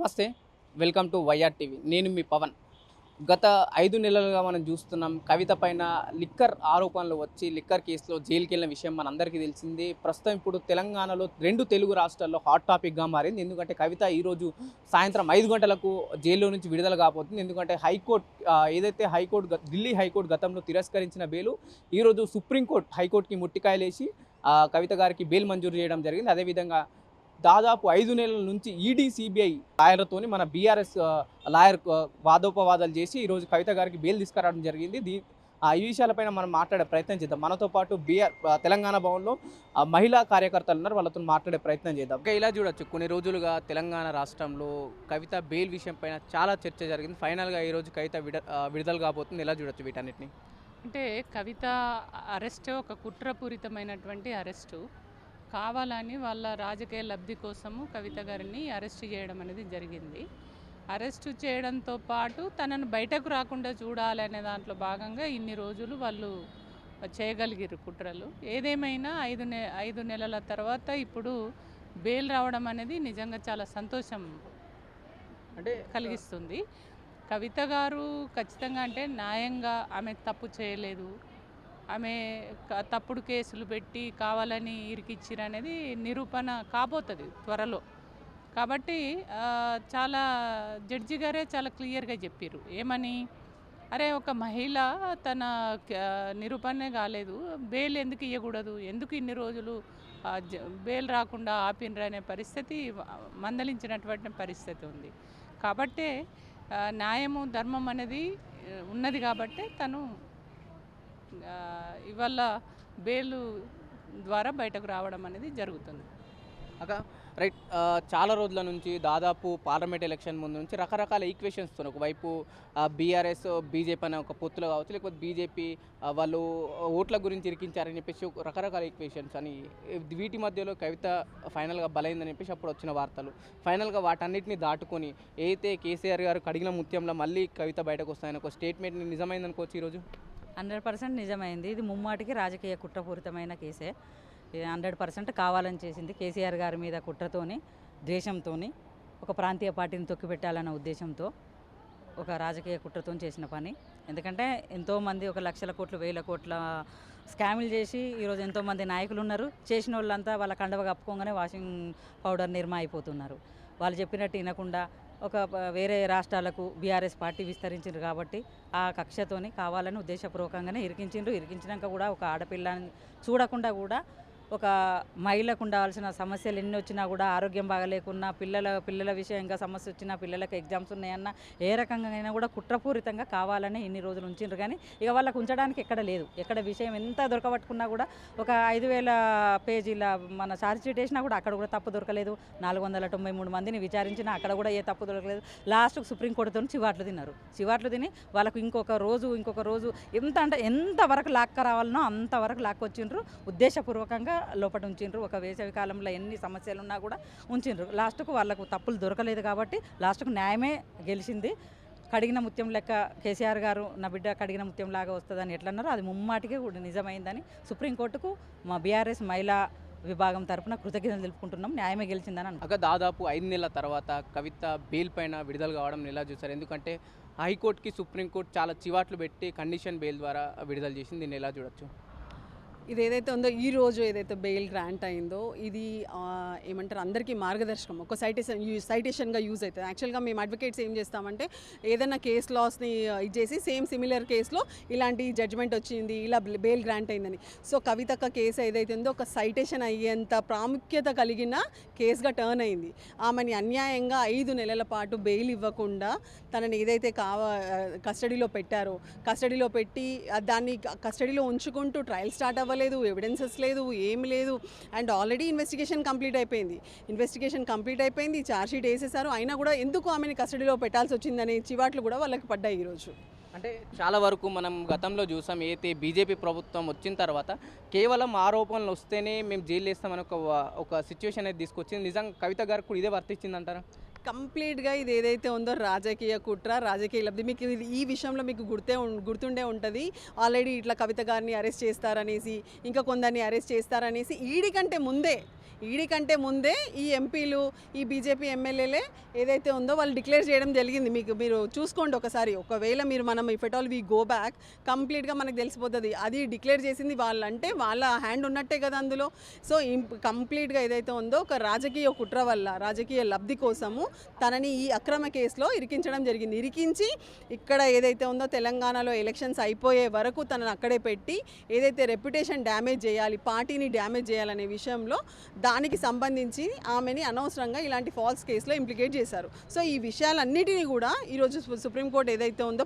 నమస్తే welcome to YR TV. నేను మీ పవన్. గత ఐదు నెలలుగా మనం చూస్తున్నాం కవిత పైన లిక్కర్ ఆరోపణలు వచ్చి లిక్కర్ కేసులో జైలుకి వెళ్ళిన విషయం మనందరికీ తెలిసింది. ప్రస్తుతం ఇప్పుడు తెలంగాణలో రెండు తెలుగు రాష్ట్రాల్లో హాట్ టాపిక్గా మారింది. ఎందుకంటే కవిత ఈరోజు సాయంత్రం ఐదు గంటలకు జైల్లో నుంచి విడుదల కాబోతుంది. ఎందుకంటే హైకోర్టు ఏదైతే హైకోర్టు ఢిల్లీ హైకోర్టు గతంలో తిరస్కరించిన బెయిలు ఈరోజు సుప్రీంకోర్టు హైకోర్టుకి ముట్టికాయలేసి కవిత గారికి బెయిల్ మంజూరు చేయడం జరిగింది. అదేవిధంగా దాదాపు ఐదు నెలల నుంచి ఈడీ సిబిఐ లాయర్తోని మన బీఆర్ఎస్ లాయర్ వాదోపవాదాలు చేసి ఈరోజు కవిత గారికి బెయిల్ తీసుకురావడం జరిగింది. దీ ఆ ఈ విషయాలపైన మనం మాట్లాడే ప్రయత్నం చేద్దాం. మనతో పాటు బీఆర్ తెలంగాణ భవన్లో మహిళా కార్యకర్తలు ఉన్నారు. వాళ్ళతో మాట్లాడే ప్రయత్నం చేద్దాం. ఇంకా ఇలా చూడొచ్చు. కొన్ని రోజులుగా తెలంగాణ రాష్ట్రంలో కవిత బెయిల్ విషయంపైన చాలా చర్చ జరిగింది. ఫైనల్గా ఈరోజు కవిత విడ విడుదల కాబోతుంది. ఎలా చూడొచ్చు వీటన్నిటిని? అంటే కవిత అరెస్ట్ ఒక కుట్రపూరితమైనటువంటి అరెస్టు. కావాలని వాళ్ళ రాజకీయ లబ్ధి కోసము కవిత గారిని అరెస్ట్ చేయడం అనేది జరిగింది. అరెస్ట్ చేయడంతో పాటు తనను బయటకు రాకుండా చూడాలనే దాంట్లో భాగంగా ఇన్ని రోజులు వాళ్ళు చేయగలిగారు కుట్రలు. ఏదేమైనా ఐదు నె ఐదు నెలల తర్వాత ఇప్పుడు బెయిల్ రావడం అనేది నిజంగా చాలా సంతోషం అంటే కలిగిస్తుంది. కవిత గారు ఖచ్చితంగా అంటే న్యాయంగా ఆమె తప్పు చేయలేదు. ఆమె తప్పుడు కేసులు పెట్టి కావాలని ఇరికిచ్చిరు అనేది నిరూపణ కాబోతుంది త్వరలో. కాబట్టి చాలా జడ్జి గారే చాలా క్లియర్గా చెప్పారు. ఏమని? అరే ఒక మహిళ తన నిరూపణే కాలేదు. బెయిల్ ఎందుకు ఇవ్వకూడదు ఎందుకు ఇన్ని రోజులు బెయిల్ రాకుండా ఆపినరు అనే పరిస్థితి మందలించినటువంటి పరిస్థితి ఉంది. కాబట్టే న్యాయము ధర్మం అనేది ఉన్నది కాబట్టే తను ఇవాళ బెయిల్ ద్వారా బయటకు రావడం అనేది జరుగుతుంది. అక్క రైట్ చాలా రోజుల నుంచి దాదాపు పార్లమెంట్ ఎలక్షన్ ముందు నుంచి రకరకాల ఈక్వేషన్స్తో ఒకవైపు బీఆర్ఎస్ బీజేపీ అనే ఒక పొత్తులు కావచ్చు లేకపోతే బీజేపీ వాళ్ళు ఓట్ల గురించి ఇరికించారని చెప్పేసి రకరకాల ఈక్వేషన్స్ అని వీటి మధ్యలో కవిత ఫైనల్గా బలైందని చెప్పేసి అప్పుడు వచ్చిన వార్తలు. ఫైనల్గా వాటన్నిటిని దాటుకొని ఏదైతే కేసీఆర్ గారు కడిగిన ముత్యంలో మళ్ళీ కవిత బయటకు వస్తాయని ఒక స్టేట్మెంట్ని నిజమైందనుకోవచ్చు ఈరోజు? హండ్రెడ్ పర్సెంట్ నిజమైంది. ఇది ముమ్మాటికి రాజకీయ కుట్రపూరితమైన కేసే. ఇది హండ్రెడ్ పర్సెంట్ కావాలని చేసింది కేసీఆర్ గారి మీద కుట్రతోని ద్వేషంతోని ఒక ప్రాంతీయ పార్టీని తొక్కిపెట్టాలన్న ఉద్దేశంతో ఒక రాజకీయ కుట్రతో చేసిన పని. ఎందుకంటే ఎంతోమంది ఒక లక్షల కోట్లు వేల కోట్ల స్కాములు చేసి ఈరోజు ఎంతోమంది నాయకులు ఉన్నారు. చేసిన వాళ్ళంతా వాళ్ళ కండవ కప్పుకోగానే వాషింగ్ పౌడర్ నిర్మా అయిపోతున్నారు. వాళ్ళు చెప్పినట్టు వినకుండా ఒక వేరే రాష్ట్రాలకు బీఆర్ఎస్ పార్టీ విస్తరించారు కాబట్టి ఆ కక్షతోని కావాలని ఉద్దేశపూర్వకంగానే ఇరికించిండ్రు. ఇరికించినాక కూడా ఒక ఆడపిల్లని చూడకుండా కూడా ఒక మహిళకు ఉండాల్సిన సమస్యలు ఎన్ని వచ్చినా కూడా ఆరోగ్యం బాగలేకున్నా పిల్లల పిల్లల విషయంగా సమస్య వచ్చినా పిల్లలకు ఎగ్జామ్స్ ఉన్నాయన్నా ఏ రకంగా అయినా కూడా కుట్రపూరితంగా కావాలని ఇన్ని రోజులు ఉంచిండ్రు. కానీ ఇక వాళ్ళకు ఉంచడానికి ఎక్కడ లేదు. ఎక్కడ విషయం ఎంత దొరకబట్టుకున్నా కూడా ఒక ఐదు వేల పేజీల మన ఛార్జ్ షీట్ వేసినా కూడా అక్కడ కూడా తప్పు దొరకలేదు. నాలుగు వందల తొంభై మూడు మందిని విచారించినా అక్కడ కూడా ఏ తప్పు దొరకలేదు. లాస్ట్కు సుప్రీంకోర్టుతో చివాట్లు తిన్నారు. చివాట్లు తిని వాళ్ళకు ఇంకొక రోజు ఇంకొక రోజు ఎంత అంటే ఎంతవరకు లాక్క రావాలనో అంతవరకు లాక్కొచ్చిండ్రు. ఉద్దేశపూర్వకంగా లోపల ఉంచిండ్రు. ఒక వేసవి కాలంలో ఎన్ని సమస్యలు ఉన్నా కూడా ఉంచిండ్రు. లాస్ట్కు వాళ్ళకు తప్పులు దొరకలేదు కాబట్టి లాస్ట్కు న్యాయమే గెలిచింది. కడిగిన ముత్యం లెక్క కేసీఆర్ గారు నా బిడ్డ కడిగిన ముత్యం లాగా వస్తుందని ఎట్లన్నారో అది ముమ్మాటికే కూడా నిజమైందని సుప్రీంకోర్టుకు మా బీఆర్ఎస్ మహిళా విభాగం తరపున కృతజ్ఞతలు తెలుపుకుంటున్నాం. న్యాయమే గెలిచిందని అనుకుంటున్నాం. అక్క దాదాపు ఐదు నెలల తర్వాత కవిత బెయిల్ పైన విడుదల కావడం ఎలా చూసారు ఎందుకంటే హైకోర్టుకి సుప్రీంకోర్టు చాలా చివాట్లు పెట్టి కండిషన్ బెయిల్ ద్వారా విడుదల చేసింది దీన్ని ఎలా చూడొచ్చు. ఇది ఏదైతే ఉందో ఈ రోజు ఏదైతే బెయిల్ గ్రాంట్ అయిందో ఇది ఏమంటారు అందరికీ మార్గదర్శకం. ఒక సైటేషన్ సైటేషన్గా యూజ్ అవుతుంది. యాక్చువల్గా మేము అడ్వకేట్స్ ఏం చేస్తామంటే ఏదైనా కేస్ లాస్ని ఇచ్చేసి సేమ్ సిమిలర్ కేసులో ఇలాంటి జడ్జ్మెంట్ వచ్చింది ఇలా బెయిల్ గ్రాంట్ అయిందని. సో కవితక్క కేసు ఏదైతే ఉందో ఒక సైటేషన్ అయ్యేంత ప్రాముఖ్యత కలిగిన కేసుగా టర్న్ అయింది. ఆమెని అన్యాయంగా ఐదు నెలల పాటు బెయిల్ ఇవ్వకుండా తనని ఏదైతే కావ కస్టడీలో పెట్టారో కస్టడీలో పెట్టి దాన్ని కస్టడీలో ఉంచుకుంటూ ట్రయల్ స్టార్ట్ అవ్వాలి లేదు ఎవిడెన్సెస్ లేదు ఏమి లేదు. అండ్ ఆల్రెడీ ఇన్వెస్టిగేషన్ కంప్లీట్ అయిపోయింది. ఇన్వెస్టిగేషన్ కంప్లీట్ అయిపోయింది ఛార్జ్షీట్ వేసేసారు. అయినా కూడా ఎందుకు ఆమెని కస్టడీలో పెట్టాల్సి వచ్చిందనే చివాట్లు కూడా వాళ్ళకి పడ్డాయి ఈరోజు అంటే చాలా వరకు మనం గతంలో చూసాం ఏదైతే బీజేపీ ప్రభుత్వం వచ్చిన తర్వాత కేవలం ఆరోపణలు వస్తేనే మేము జైలు వేస్తామని ఒక ఒక సిచ్యువేషన్ అనేది తీసుకొచ్చింది. నిజంగా కవిత గారికి కూడా ఇదే వర్తించిందంటారా కంప్లీట్గా ఇది ఏదైతే ఉందో రాజకీయ కుట్ర రాజకీయ లబ్ధి మీకు ఇది ఈ విషయంలో మీకు గుర్తే గుర్తుండే ఉంటుంది. ఆల్రెడీ ఇట్లా కవిత గారిని అరెస్ట్ చేస్తారనేసి ఇంకా కొందరిని అరెస్ట్ చేస్తారనేసి ఈడి కంటే ముందే ఈడీ కంటే ముందే ఈ ఎంపీలు ఈ బీజేపీ ఎమ్మెల్యేలే ఏదైతే ఉందో వాళ్ళు డిక్లేర్ చేయడం జరిగింది. మీకు మీరు చూసుకోండి ఒకసారి. ఒకవేళ మీరు మనం if at all we go back కంప్లీట్గా మనకు తెలిసిపోతుంది. అది డిక్లేర్ చేసింది వాళ్ళంటే వాళ్ళ హ్యాండ్ ఉన్నట్టే కదా అందులో. సో కంప్లీట్గా ఏదైతే ఉందో ఒక రాజకీయ కుట్ర వల్ల రాజకీయ లబ్ధి కోసము తనని ఈ అక్రమ కేసులో ఇరికించడం జరిగింది. ఇరికించి ఇక్కడ ఏదైతే ఉందో తెలంగాణలో ఎలక్షన్స్ అయిపోయే వరకు తనను అక్కడే పెట్టి ఏదైతే రెప్యుటేషన్ డ్యామేజ్ చేయాలి పార్టీని డ్యామేజ్ చేయాలనే విషయంలో దానికి సంబంధించి ఆమెని అనవసరంగా ఇలాంటి ఫాల్స్ కేసులో ఇంప్లికేట్ చేశారు. సో ఈ విషయాలన్నిటినీ కూడా ఈరోజు సుప్రీంకోర్టు ఏదైతే ఉందో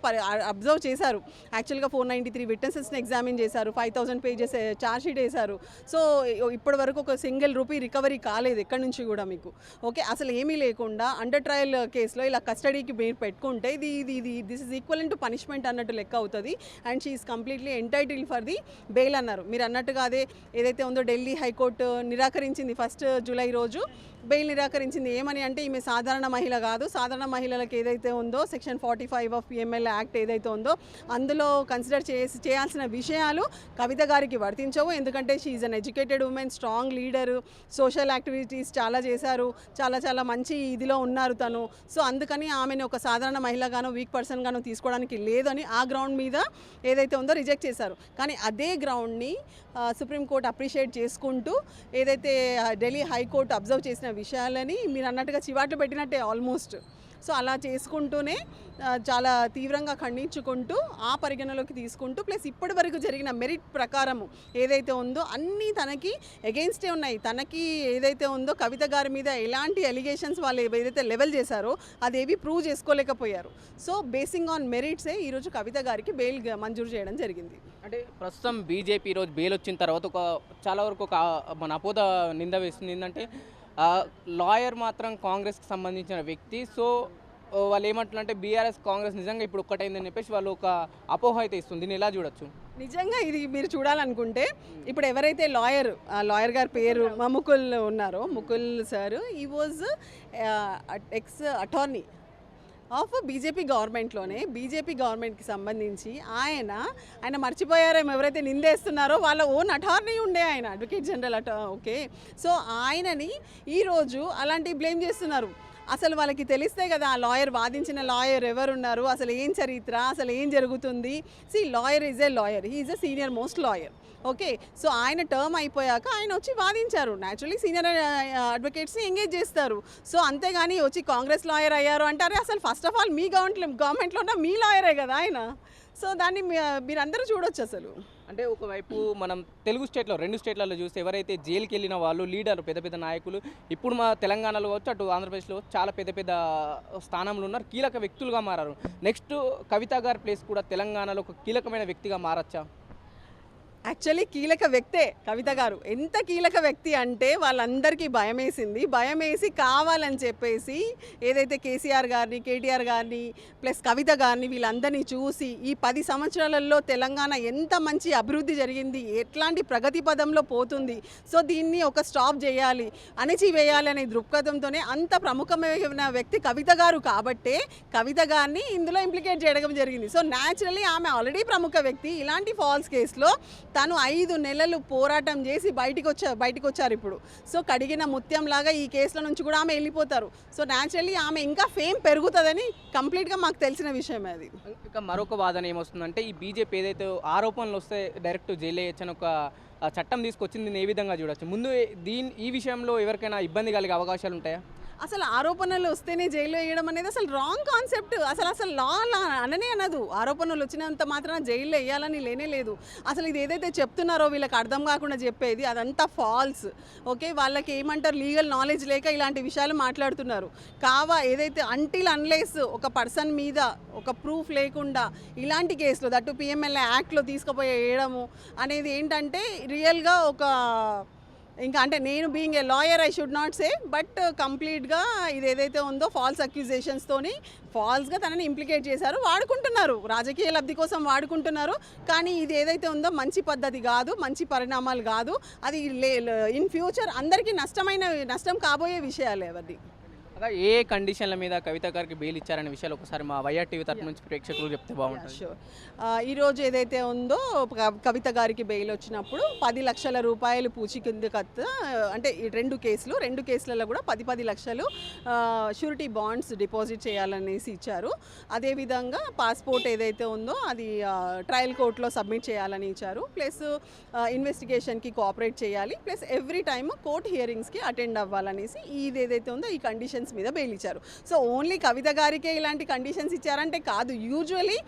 అబ్జర్వ్ చేశారు. యాక్చువల్గా ఫోర్ నైంటీ త్రీ విట్నెసెస్ని ఎగ్జామిన్ చేశారు. ఫైవ్ థౌసండ్ పేజెస్ ఛార్జ్షీట్ వేశారు. సో ఇప్పటి వరకు ఒక సింగిల్ రూపీ రికవరీ కాలేదు ఎక్కడి నుంచి కూడా మీకు. ఓకే అసలు ఏమీ లేకుండా అండర్ ట్రయల్ కేసులో ఇలా కస్టడీకి మీరు పెట్టుకుంటే ఇది ఇది ఇది this is equal to punishment అన్నట్టు లెక్క అవుతుంది. And she is completely entitle for the bail అన్నారు. మీరు అన్నట్టుగా అదే ఏదైతే ఉందో ఢిల్లీ హైకోర్టు నిరాకరించింది వచ్చింది ఫస్ట్ జూలై రోజు. బెయిల్ నిరాకరించింది ఏమని అంటే ఈమె సాధారణ మహిళ కాదు. సాధారణ మహిళలకు ఏదైతే ఉందో section forty five of PML act ఏదైతే ఉందో అందులో కన్సిడర్ చేసి చేయాల్సిన విషయాలు కవిత గారికి వర్తించవు. ఎందుకంటే she is an educated woman strong leader social activities చాలా చేశారు. చాలా చాలా మంచి ఇదిలో ఉన్నారు తను. సో అందుకని ఆమెను ఒక సాధారణ మహిళగాను వీక్ పర్సన్గాను తీసుకోవడానికి లేదని ఆ గ్రౌండ్ మీద ఏదైతే ఉందో రిజెక్ట్ చేశారు. కానీ అదే గ్రౌండ్ని సుప్రీంకోర్టు అప్రిషియేట్ చేసుకుంటూ ఏదైతే ఢిల్లీ హైకోర్టు అబ్జర్వ్ చేసిన విషయాలని మీరు అన్నట్టుగా చివాట్లు పెట్టినట్టే ఆల్మోస్ట్. సో అలా చేసుకుంటూనే చాలా తీవ్రంగా ఖండించుకుంటూ ఆ పరిగణలోకి తీసుకుంటూ ప్లస్ ఇప్పటి వరకు జరిగిన మెరిట్ ప్రకారము ఏదైతే ఉందో అన్నీ తనకి ఎగెయిన్స్టే ఉన్నాయి. తనకి ఏదైతే ఉందో కవిత గారి మీద ఎలాంటి ఎలిగేషన్స్ వాళ్ళు ఏదైతే లెవెల్ చేశారో అదేవి ప్రూవ్ చేసుకోలేకపోయారు. సో బేసింగ్ ఆన్ మెరిట్సే ఈరోజు కవిత గారికి బెయిల్ మంజూరు చేయడం జరిగింది. అంటే ప్రస్తుతం బీజేపీ ఈరోజు బెయిల్ వచ్చిన తర్వాత ఒక చాలా వరకు ఒక మన అపోద నింద వేస్తుంది ఏంటంటే లాయర్ మాత్రం కాంగ్రెస్కి సంబంధించిన వ్యక్తి. సో వాళ్ళు ఏమంటున్నారంటే బీఆర్ఎస్ కాంగ్రెస్ నిజంగా ఇప్పుడు ఒక్కటైందని చెప్పేసి వాళ్ళు ఒక అపోహ అయితే ఇస్తుంది. దీన్ని ఎలా చూడొచ్చు? నిజంగా ఇది మీరు చూడాలనుకుంటే ఇప్పుడు ఎవరైతే లాయర్ ఆ లాయర్ గారి పేరు మా ముకుల్ ఉన్నారో ముకుల్ సార్ ఈ was ex attorney of BJP గవర్నమెంట్లోనే BJP గవర్నమెంట్కి సంబంధించి ఆయన ఆయన మర్చిపోయారేమో ఎవరైతే నిందేస్తున్నారో వాళ్ళ ఓన్ అటార్నీ ఉండే ఆయన అడ్వకేట్ జనరల్ అట ఓకే. సో ఆయనని ఈరోజు అలాంటి బ్లేమ్ చేస్తున్నారు. అసలు వాళ్ళకి తెలిస్తే కదా ఆ లాయర్ వాదించిన లాయర్ ఎవరున్నారు అసలు ఏం చరిత్ర అసలు ఏం జరుగుతుంది? See lawyer is a lawyer he is a senior most lawyer okay so ఆయన టర్మ్ అయిపోయాక ఆయన వచ్చి వాదించారు. న్యాచురలీ సీనియర్ అడ్వకేట్స్ని ఎంగేజ్ చేస్తారు. సో అంతేగాని వచ్చి కాంగ్రెస్ లాయర్ అయ్యారు అంటారే అసలు ఫస్ట్ ఆఫ్ ఆల్ మీ గవర్నమెంట్ గవర్నమెంట్లో ఉన్న మీ లాయరే కదా ఆయన. సో దాన్ని మీ- మీరందరూ చూడొచ్చు అసలు. అంటే ఒకవైపు మనం తెలుగు స్టేట్లో రెండు స్టేట్లలో చూస్తే ఎవరైతే జైలుకి వెళ్ళిన వాళ్ళు లీడర్లు పెద్ద పెద్ద నాయకులు ఇప్పుడు మా తెలంగాణలో కావచ్చు అటు ఆంధ్రప్రదేశ్లో చాలా పెద్ద పెద్ద స్థానంలో ఉన్నారు కీలక వ్యక్తులుగా మారారు. నెక్స్ట్ కవిత గారి ప్లేస్ కూడా తెలంగాణలో ఒక కీలకమైన వ్యక్తిగా మారచ్చా? యాక్చువల్లీ కీలక వ్యక్తే కవిత గారు. ఎంత కీలక వ్యక్తి అంటే వాళ్ళందరికీ భయం వేసింది భయం వేసి కావాలని చెప్పేసి ఏదైతే కేసీఆర్ గారిని కేటీఆర్ గారిని ప్లస్ కవిత గారిని వీళ్ళందరినీ చూసి ఈ పది సంవత్సరాలలో తెలంగాణ ఎంత మంచి అభివృద్ధి జరిగింది ఎట్లాంటి ప్రగతి పదంలో పోతుంది సో దీన్ని ఒక స్టాప్ చేయాలి అణిచివేయాలి అనే దృక్పథంతోనే అంత ప్రముఖమైన వ్యక్తి కవిత గారు కాబట్టే కవిత గారిని ఇందులో ఇంప్లికేట్ చేయడం జరిగింది. సో న్యాచురలీ ఆమె ఆల్రెడీ ప్రముఖ వ్యక్తి. ఇలాంటి ఫాల్స్ కేసులో తను ఐదు నెలలు పోరాటం చేసి బయటికి వచ్చా బయటకు వచ్చారు ఇప్పుడు. సో కడిగిన ముత్యం లాగా ఈ కేసుల నుంచి కూడా ఆమె వెళ్ళిపోతారు. సో న్యాచురల్లీ ఆమె ఇంకా ఫేమ్ పెరుగుతుందని కంప్లీట్గా మాకు తెలిసిన విషయమే అది. ఇక మరొక వాదన ఏమొస్తుందంటే ఈ బీజేపీ ఏదైతే ఆరోపణలు వస్తే డైరెక్ట్ జైలు వేయచ్చని ఒక చట్టం తీసుకొచ్చింది ఏ విధంగా చూడొచ్చు? ముందు దీని ఈ విషయంలో ఎవరికైనా ఇబ్బంది కలిగే అవకాశాలు ఉంటాయా? అసలు ఆరోపణలు వస్తేనే జైల్లో వేయడం అనేది అసలు రాంగ్ కాన్సెప్ట్ అసలు అసలు లా అననే అనదు. ఆరోపణలు వచ్చినంత మాత్రం జైల్లో వేయాలని లేనే లేదు. అసలు ఇది ఏదైతే చెప్తున్నారో వీళ్ళకి అర్థం కాకుండా చెప్పేది అదంతా ఫాల్స్ ఓకే వాళ్ళకి ఏమంటారు? లీగల్ నాలెడ్జ్ లేక ఇలాంటి విషయాలు మాట్లాడుతున్నారు. కావా ఏదైతే అంటిల్ అన్లెస్ ఒక పర్సన్ మీద ఒక ప్రూఫ్ లేకుండా ఇలాంటి కేసులో దట్టు పిఎంఎల్ఏ యాక్ట్లో తీసుకుపోయి వేయడము అనేది ఏంటంటే రియల్గా ఒక ఇంకా అంటే నేను being a lawyer I should not say but కంప్లీట్గా ఇది ఏదైతే ఉందో ఫాల్స్ అక్యూజేషన్స్తోని ఫాల్స్గా తనని ఇంప్లికేట్ చేశారు వాడుకుంటున్నారు. రాజకీయ లబ్ధి కోసం వాడుకుంటున్నారు. కానీ ఇది ఏదైతే ఉందో మంచి పద్ధతి కాదు మంచి పరిణామాలు కాదు. అది ఇన్ ఫ్యూచర్ అందరికీ నష్టమైన నష్టం కాబోయే విషయాలు అవన్నీ ఏ కండిషన్ల మీద కవిత గారికి బెయిల్ ఇచ్చారనే విషయాలు ఒకసారి మా వైఆర్ టీవీ తరపు నుంచి ప్రేక్షకులు చెప్తే బాగుంటుంది. షూర్ ఈరోజు ఏదైతే ఉందో కవిత గారికి బెయిల్ వచ్చినప్పుడు పది లక్షల రూపాయలు పూచి కింద కత్త అంటే ఈ రెండు కేసులు రెండు కేసులలో కూడా పది పది లక్షలు షూరిటీ బాండ్స్ డిపాజిట్ చేయాలనేసి ఇచ్చారు. అదేవిధంగా పాస్పోర్ట్ ఏదైతే ఉందో అది ట్రయల్ కోర్టులో సబ్మిట్ చేయాలని ఇచ్చారు. ప్లస్ ఇన్వెస్టిగేషన్కి కోఆపరేట్ చేయాలి. ప్లస్ ఎవ్రీ టైమ్ కోర్ట్ హియరింగ్స్కి అటెండ్ అవ్వాలనేసి ఇది ఏదైతే ఉందో ఈ కండిషన్స్ మీద బెయిల్ ఇచ్చారు సో ఓన్లీ కవిత గారికే ఇలాంటి కండిషన్స్ ఇచ్చారంటే కాదు. యూజువలీ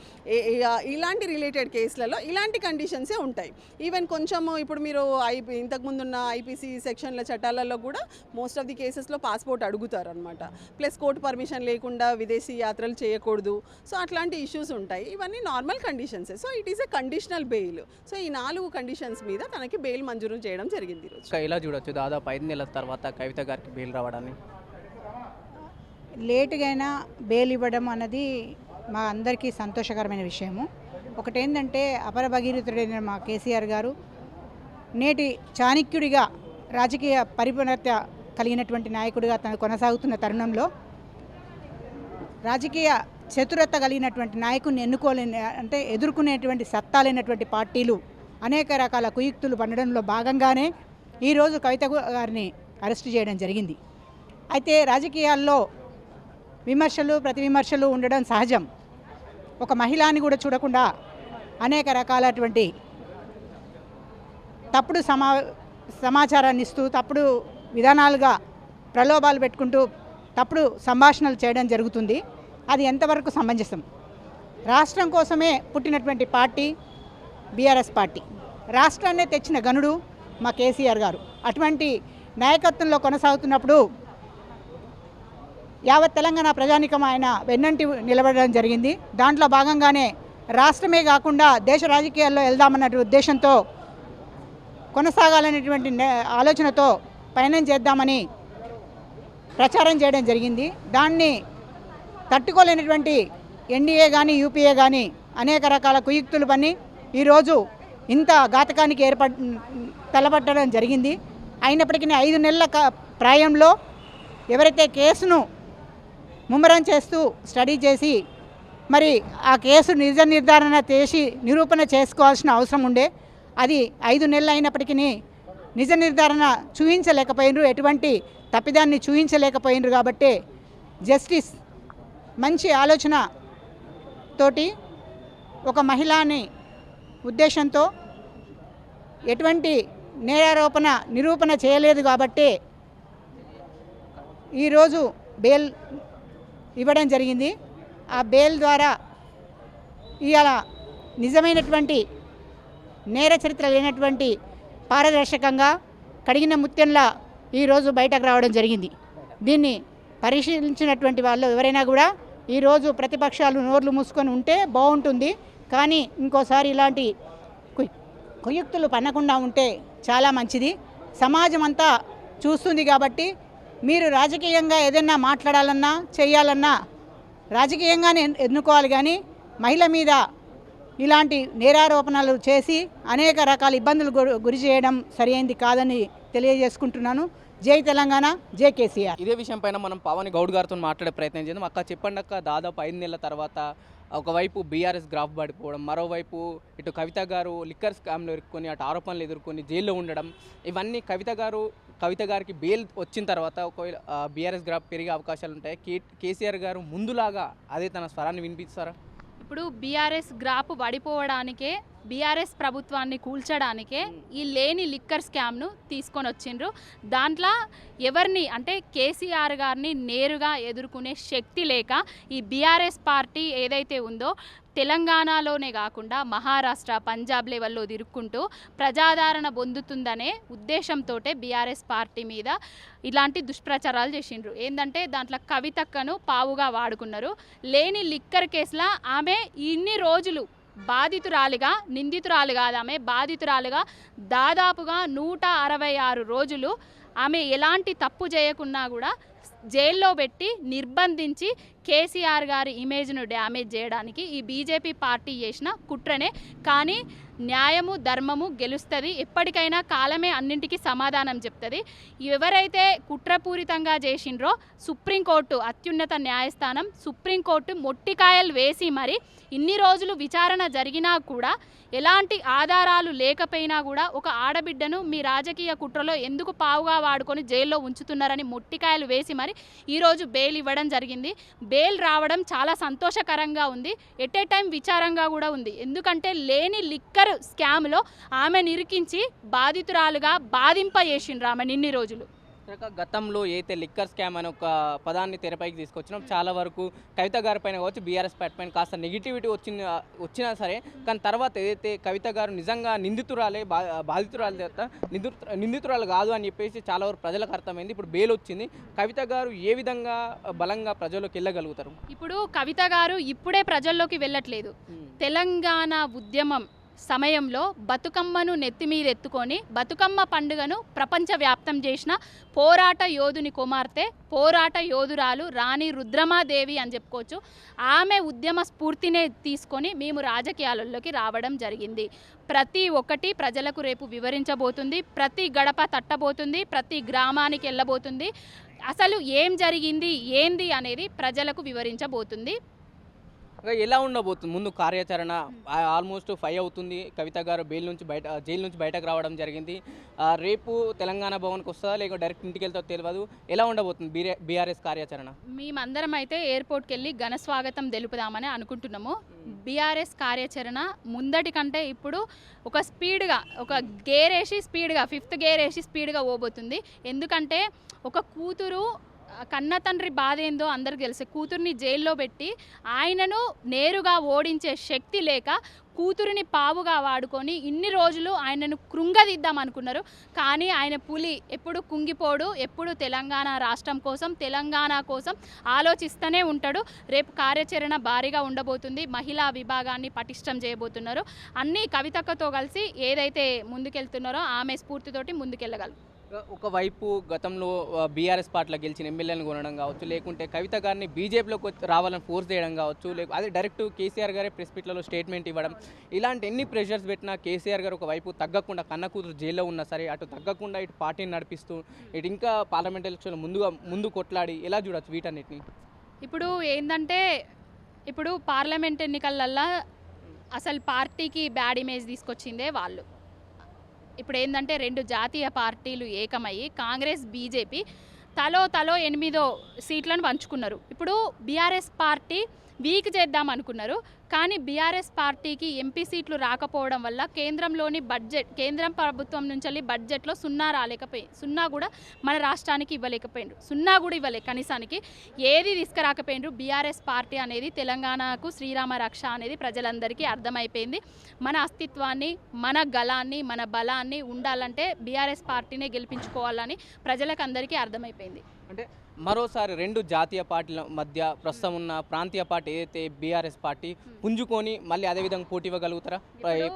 ఇలాంటి రిలేటెడ్ కేసులలో ఇలాంటి కండిషన్సే ఉంటాయి. ఈవెన్ కొంచెము ఇప్పుడు మీరు ఐపీ ఇంతకుముందు ఉన్న ఐపీసీ సెక్షన్ల చట్టాలలో కూడా మోస్ట్ ఆఫ్ ది కేసెస్లో పాస్పోర్ట్ అడుగుతారు అనమాట ప్లస్ కోర్టు పర్మిషన్ లేకుండా విదేశీ యాత్రలు చేయకూడదు. సో అట్లాంటి ఇష్యూస్ ఉంటాయి. ఇవన్నీ normal కండిషన్సే so it is a conditional bail so ఈ నాలుగు కండిషన్స్ మీద తనకి బెయిల్ మంజూరు చేయడం జరిగింది ఇలా చూడొచ్చు. దాదాపు ఐదు నెలల తర్వాత కవిత గారికి బెయిల్ రావడాన్ని. లేటుగా అయినా బెయిల్ ఇవ్వడం అన్నది మా అందరికీ సంతోషకరమైన విషయము. ఒకటేంటంటే అపర భగీరథుడైన మా కేసీఆర్ గారు నేటి చాణక్యుడిగా రాజకీయ పరిపూర్ణత కలిగినటువంటి నాయకుడిగా తను కొనసాగుతున్న తరుణంలో రాజకీయ చతురత కలిగినటువంటి నాయకుడిని ఎన్నుకోలేని అంటే ఎదుర్కొనేటువంటి సత్తా లేనటువంటి పార్టీలు అనేక రకాల కుయుక్తులు పండడంలో భాగంగానే ఈరోజు కవిత గారిని అరెస్ట్ చేయడం జరిగింది. అయితే రాజకీయాల్లో విమర్శలు ప్రతి విమర్శలు ఉండడం సహజం. ఒక మహిళని కూడా చూడకుండా అనేక రకాలటువంటి తప్పుడు సమా సమాచారాన్ని ఇస్తూ తప్పుడు విధానాలుగా ప్రలోభాలు పెట్టుకుంటూ తప్పుడు సంభాషణలు చేయడం జరుగుతుంది. అది ఎంతవరకు సమంజసం? రాష్ట్రం కోసమే పుట్టినటువంటి పార్టీ బీఆర్ఎస్ పార్టీ. రాష్ట్రాన్నే తెచ్చిన గనుడు మా కేసీఆర్ గారు. అటువంటి నాయకత్వంలో కొనసాగుతున్నప్పుడు యావత్ తెలంగాణ ప్రజానికం ఆయన వెన్నంటి నిలబడడం జరిగింది. దాంట్లో భాగంగానే రాష్ట్రమే కాకుండా దేశ రాజకీయాల్లో వెళ్దామన్న ఉద్దేశంతో కొనసాగాలనేటువంటి నే- ఆలోచనతో పయనం చేద్దామని ప్రచారం చేయడం జరిగింది. దాన్ని తట్టుకోలేనటువంటి ఎన్డీఏ కానీ యూపీఏ కానీ అనేక రకాల కుయుక్తులు పని ఈరోజు ఇంత ఘాతకానికి ఏర్పడ తలపట్టడం జరిగింది. అయినప్పటికీ ఐదు నెలల ప్రాయంలో ఎవరైతే కేసును ముమ్మరం చేస్తూ స్టడీ చేసి మరి ఆ కేసు నిజ నిర్ధారణ చేసి నిరూపణ చేసుకోవాల్సిన అవసరం ఉండే. అది ఐదు నెలలు అయినప్పటికీ నిజ నిర్ధారణ చూపించలేకపోయినరు ఎటువంటి తప్పిదాన్ని చూపించలేకపోయినరు కాబట్టి జస్టిస్ మంచి ఆలోచన తోటి ఒక మహిళని ఉద్దేశంతో ఎటువంటి నేరారోపణ నిరూపణ చేయలేదు కాబట్టి ఈరోజు బెయిల్ ఇవ్వడం జరిగింది. ఆ బెయిల్ ద్వారా ఇవాళ నిజమైనటువంటి నేర చరిత్ర లేనటువంటి పారదర్శకంగా కడిగిన ముత్యంలా ఈరోజు బయటకు రావడం జరిగింది. దీన్ని పరిశీలించినటువంటి వాళ్ళు ఎవరైనా కూడా ఈరోజు ప్రతిపక్షాలు నోర్లు మూసుకొని ఉంటే బాగుంటుంది. కానీ ఇంకోసారి ఇలాంటి కుయుక్తులు పన్నకుండా ఉంటే చాలా మంచిది. సమాజం అంతా చూస్తుంది కాబట్టి మీరు రాజకీయంగా ఏదైనా మాట్లాడాలన్నా చేయాలన్నా రాజకీయంగానే ఎన్- ఎన్నుకోవాలి కానీ మహిళ మీద ఇలాంటి నేరారోపణలు చేసి అనేక రకాల ఇబ్బందులు గురి- గురి చేయడం సరైంది కాదని తెలియజేసుకుంటున్నాను. జై తెలంగాణ జై కేసీఆర్. ఇదే విషయం పైన మనం పవన్ గౌడ్ గారితో మాట్లాడే ప్రయత్నం చేద్దాం. అక్క చెప్పండి అక్క దాదాపు ఐదు నెలల తర్వాత ఒకవైపు బీఆర్ఎస్ గ్రాఫ్ పడిపోవడం మరోవైపు ఇటు కవిత గారు లిక్కర్ స్కామ్లో ఇరుక్కొని అటు ఆరోపణలు ఎదుర్కొని జైల్లో ఉండడం ఇవన్నీ కవిత గారు కవిత గారికి బెయిల్ వచ్చిన తర్వాత ఒకవేళ బీఆర్ఎస్ గ్రాఫ్ పెరిగే అవకాశాలు ఉంటాయి? కే కేసీఆర్ గారు ముందులాగా అదే తన స్వరాన్ని వినిపిస్తారా? ఇప్పుడు బీఆర్ఎస్ గ్రాపు పడిపోవడానికే బీఆర్ఎస్ ప్రభుత్వాన్ని కూల్చడానికే ఈ లేని లిక్కర్ స్కామ్ను తీసుకొని వచ్చిండ్రు. దాంట్లో ఎవరిని అంటే కేసీఆర్ గారిని నేరుగా ఎదుర్కొనే శక్తి లేక ఈ బీఆర్ఎస్ పార్టీ ఏదైతే ఉందో తెలంగాణలోనే కాకుండా మహారాష్ట్ర పంజాబ్ లెవెల్లో తిరుక్కుంటూ ప్రజాదరణ పొందుతుందనే ఉద్దేశంతో బీఆర్ఎస్ పార్టీ మీద ఇలాంటి దుష్ప్రచారాలు చేసిండ్రు. ఏంటంటే దాంట్లో కవితక్కను పావుగా వాడుకున్నారు. లేని లిక్కర్ కేసులో ఆమె ఇన్ని రోజులు బాధితురాలిగా నిందితురాలు కాదు ఆమె బాధితురాలుగా దాదాపుగా నూట అరవై ఆరు రోజులు ఆమె ఎలాంటి తప్పు చేయకున్నా కూడా జైల్లో పెట్టి నిర్బంధించి కేసీఆర్ గారి ఇమేజ్ను డ్యామేజ్ చేయడానికి ఈ బీజేపీ పార్టీ చేసిన కుట్రనే. కానీ న్యాయము ధర్మము గెలుస్తుంది. ఎప్పటికైనా కాలమే అన్నింటికీ సమాధానం చెప్తుంది. ఎవరైతే కుట్రపూరితంగా చేసిండ్రో సుప్రీంకోర్టు అత్యున్నత న్యాయస్థానం సుప్రీంకోర్టు మొట్టికాయలు వేసి మరి ఇన్ని రోజులు విచారణ జరిగినా కూడా ఎలాంటి ఆధారాలు లేకపోయినా కూడా ఒక ఆడబిడ్డను మీ రాజకీయ కుట్రలో ఎందుకు పావుగా వాడుకొని జైల్లో ఉంచుతున్నారని మొట్టికాయలు వేసి మరి ఈరోజు బెయిల్ ఇవ్వడం జరిగింది. బెయిల్ రావడం చాలా సంతోషకరంగా ఉంది. ఎట్ ఏ టైం విచారంగా కూడా ఉంది. ఎందుకంటే లేని లిక్కర్ స్కామ్లో ఆమె నిరికించి బాధితురాలుగా బాధింప చేసిండ్రు ఆమె ఇన్ని రోజులు. గతంలో ఏదైతే లిక్కర్ స్కామ్ అనే ఒక పదాన్ని తెరపైకి తీసుకొచ్చినాం చాలా వరకు కవిత గారి పైన కావచ్చు బీఆర్ఎస్ పార్టీ పైన కాస్త నెగిటివిటీ వచ్చిన వచ్చినా సరే కానీ తర్వాత ఏదైతే కవిత గారు నిజంగా నిందితురాలే బాధితురాలు చేత నిందితు నిందితురాలు కాదు అని చెప్పేసి చాలా వరకు ప్రజలకు అర్థమైంది. ఇప్పుడు బెయిల్ వచ్చింది. కవిత గారు ఏ విధంగా బలంగా ప్రజల్లోకి వెళ్ళగలుగుతారు? ఇప్పుడు కవిత గారు ఇప్పుడే ప్రజల్లోకి వెళ్ళట్లేదు. తెలంగాణ ఉద్యమం సమయంలో బతుకమ్మను నెత్తిమీదెత్తుకొని ఎత్తుకొని బతుకమ్మ పండుగను ప్రపంచవ్యాప్తం చేసిన పోరాట యోధుని కుమార్తె పోరాట యోధురాలు రాణి రుద్రమాదేవి అని చెప్పుకోవచ్చు. ఆమె ఉద్యమ స్ఫూర్తినే తీసుకొని మేము రాజకీయాలలోకి రావడం జరిగింది. ప్రతి ఒక్కటి ప్రజలకు రేపు వివరించబోతుంది. ప్రతి గడప తట్టబోతుంది. ప్రతి గ్రామానికి వెళ్ళబోతుంది. అసలు ఏం జరిగింది? ఏంది అనేది ప్రజలకు వివరించబోతుంది. ఎలా ఉండబోతుంది? ముందు కార్యాచరణ ఆల్మోస్ట్ ఫైవ్ అవుతుంది. కవిత గారు బెయిల్ నుంచి బయట జైలు నుంచి బయటకు రావడం జరిగింది. రేపు తెలంగాణ భవన్కి వస్తుందా లేక డైరెక్ట్ ఇంటికి వెళ్తా తెలియదు ఎలా ఉండబోతుంది బీఆర్ బీఆర్ఎస్ కార్యాచరణ? మేమందరం అయితే ఎయిర్పోర్ట్కి వెళ్ళి ఘన స్వాగతం తెలుపుదామని అనుకుంటున్నాము. బీఆర్ఎస్ కార్యాచరణ ముందటి కంటే ఇప్పుడు ఒక స్పీడ్గా ఒక గేర్ వేసి స్పీడ్గా ఫిఫ్త్ గేర్ వేసి స్పీడ్గా పోబోతుంది. ఎందుకంటే ఒక కూతురు కన్న తండ్రి బాధ ఏందో అందరికి తెలుసు. కూతుర్ని జైల్లో పెట్టి ఆయనను నేరుగా ఓడించే శక్తి లేక కూతురిని పావుగా వాడుకొని ఇన్ని రోజులు ఆయనను కృంగదిద్దాం అనుకున్నారు. కానీ ఆయన పులి ఎప్పుడు కుంగిపోడు ఎప్పుడు తెలంగాణ రాష్ట్రం కోసం తెలంగాణ కోసం ఆలోచిస్తూనే ఉంటాడు. రేపు కార్యాచరణ భారీగా ఉండబోతుంది. మహిళా విభాగాన్ని పటిష్టం చేయబోతున్నారు. అన్నీ కవితక్కతో కలిసి ఏదైతే ముందుకెళ్తున్నారో ఆమె స్ఫూర్తితోటి ముందుకెళ్ళగలరు ఒకవైపు గతంలో బీఆర్ఎస్ పార్టీలో గెలిచిన ఎమ్మెల్యేలను కొనడం కావచ్చు లేకుంటే కవిత గారిని బీజేపీలోకి రావాలని ఫోర్స్ చేయడం కావచ్చు లేక అదే డైరెక్ట్ కేసీఆర్ గారే ప్రెస్ మీట్లలో స్టేట్మెంట్ ఇవ్వడం. ఇలాంటి ఎన్ని ప్రెషర్స్ పెట్టినా కేసీఆర్ గారు ఒకవైపు తగ్గకుండా కన్న కూతురు జైల్లో ఉన్నా సరే అటు తగ్గకుండా ఇటు పార్టీని నడిపిస్తూ ఇటు ఇంకా పార్లమెంట్ ఎలక్షన్ ముందుగా ముందు కొట్లాడి ఎలా చూడొచ్చు వీటన్నిటిని? ఇప్పుడు ఏంటంటే ఇప్పుడు పార్లమెంట్ ఎన్నికలల్లో అసలు పార్టీకి బ్యాడ్ ఇమేజ్ తీసుకొచ్చిందే వాళ్ళు. ఇప్పుడు ఏంటంటే రెండు జాతీయ పార్టీలు ఏకమయ్యి కాంగ్రెస్ బీజేపీ తలో తలో ఎనిమిదో సీట్లను పంచుకున్నారు. ఇప్పుడు బీఆర్ఎస్ పార్టీ వీక్ చేద్దాం అనుకున్నారు. కానీ బీఆర్ఎస్ పార్టీకి ఎంపీ సీట్లు రాకపోవడం వల్ల కేంద్రంలోని బడ్జెట్ కేంద్రం ప్రభుత్వం నుంచి బడ్జెట్లో సున్నా రాలేకపోయింది సున్నా కూడా మన రాష్ట్రానికి ఇవ్వలేకపోయిండ్రు. సున్నా కూడా ఇవ్వలే కనీసానికి ఏది తీసుకురాకపోయిండ్రు బీఆర్ఎస్ పార్టీ అనేది తెలంగాణకు శ్రీరామ రక్ష అనేది ప్రజలందరికీ అర్థమైపోయింది. మన అస్తిత్వాన్ని మన గలాన్ని మన బలాన్ని ఉండాలంటే బీఆర్ఎస్ పార్టీనే గెలిపించుకోవాలని ప్రజలకు అందరికీ అర్థమైపోయింది. అంటే మరోసారి రెండు జాతీయ పార్టీల మధ్య ప్రస్తుతం ఉన్న ప్రాంతీయ పార్టీ ఏదైతే బీఆర్ఎస్ పార్టీ పుంజుకొని మళ్ళీ అదే విధంగా పోటీ ఇవ్వగలుగుతారా?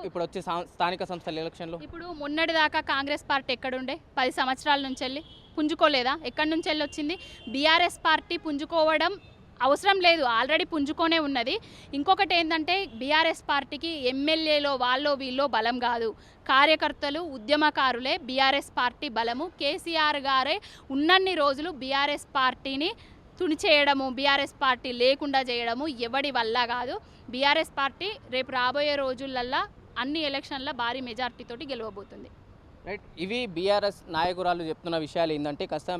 ఇప్పుడు- వచ్చే స్థానిక సంస్థల ఎలక్షన్లో? ఇప్పుడు మొన్నటిదాకా కాంగ్రెస్ పార్టీ ఎక్కడుండే? పది సంవత్సరాల నుంచి వెళ్ళి పుంజుకోలేదా? ఎక్కడి నుంచి వెళ్ళి వచ్చింది బీఆర్ఎస్ పార్టీ పుంజుకోవడం అవసరం లేదు ఆల్రెడీ పుంజుకొనే ఉన్నది. ఇంకొకటి ఏంటంటే బీఆర్ఎస్ పార్టీకి ఎమ్మెల్యేలో వాళ్ళో వీళ్ళో బలం కాదు. కార్యకర్తలు ఉద్యమకారులే బీఆర్ఎస్ పార్టీ బలము. కేసీఆర్ గారే ఉన్నన్ని రోజులు బీఆర్ఎస్ పార్టీని తుణిచేయడము బీఆర్ఎస్ పార్టీ లేకుండా చేయడము ఎవడి వల్ల కాదు. బీఆర్ఎస్ పార్టీ రేపు రాబోయే రోజులల్లో అన్ని ఎలక్షన్ల భారీ మెజార్టీతోటి గెలవబోతుంది. రైట్. ఇవి బీఆర్ఎస్ నాయకురాలు చెప్తున్న విషయాలు ఏంటంటే కాస్త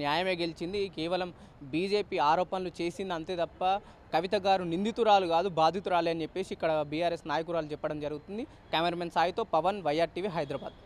న్యాయమే గెలిచింది. కేవలం బీజేపీ ఆరోపణలు చేసింది అంతే తప్ప కవిత గారు నిందితురాలు కాదు బాధితురాలే అని చెప్పేసి ఇక్కడ బీఆర్ఎస్ నాయకురాలు చెప్పడం జరుగుతుంది. కెమెరామెన్ సాయితో పవన్ వైఆర్టీవీ హైదరాబాద్.